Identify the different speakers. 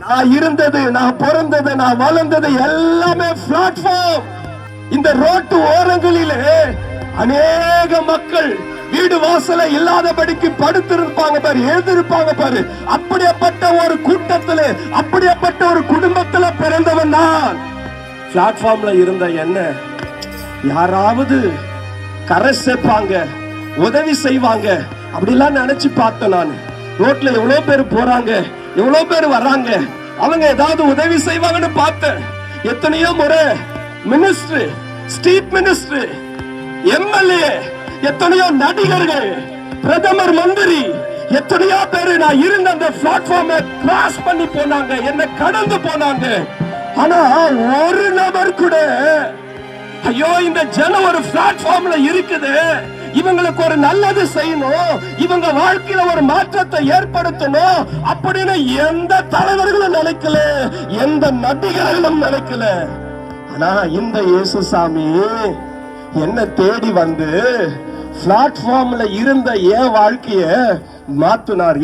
Speaker 1: நான் இருந்தது நான் பிறந்தது நான் வளர்ந்தது எல்லாமே பிளாட்ஃபார்ம் இந்த ரோட்டு ஓரங்களிலே அநேக மக்கள் வீடு வாசல இல்லாதபடிக்கு படுத்திருப்பாங்க பாரு எழுதிருப்பாங்க பாரு. அப்படிப்பட்ட ஒரு கூட்டத்துல அப்படியேப்பட்ட ஒரு குடும்பத்துல பிறந்தவன் நான். பிளாட்ஃபார்ம்ல இருந்த என்ன யாராவது கரை சேர்ப்பாங்க உதவி செய்வாங்க அப்படிலாம் நினைச்சு பார்த்தேன் நான். ரோட்ல எவ்வளவு பேர் போறாங்க எவ்வளவு பேர் வர்றாங்க? அவங்க ஏதாவது உதவி செய்வாங்கன்னு பார்த்தேன். எத்தனையோ முறை மினிஸ்டர் ஸ்ட்ரீட் மினிஸ்டர் எம்எல்ஏ எத்தனையோ நடிகர்கள் பிரதமர் மந்திரி எத்தனையோ பேரு நான் இருந்த அந்த பிளாட்ஃபார்மை கிராஸ் பண்ணி போனாங்க. என்ன கடந்து போனாங்க. ஆனா ஒரு நபர் கூட ஐயோ இந்த ஜனம் ஒரு பிளாட்ஃபார்ம்ல இருக்குது. இவங்களுக்கு ஒரு நல்லது செய்யணும். இவங்க வாழ்க்கையில ஒரு மாற்றத்தை ஏற்படுத்தணும். அப்படின்னு எந்த தலைவர்களும் நினைக்கல. எந்த நடிகர்களும் நினைக்கல. ஆனா இந்த இயேசுசாமி என்ன தேடி வந்து பிளாட்ஃபார்ம்ல இருந்த என் வாழ்க்கைய மாத்துனார்.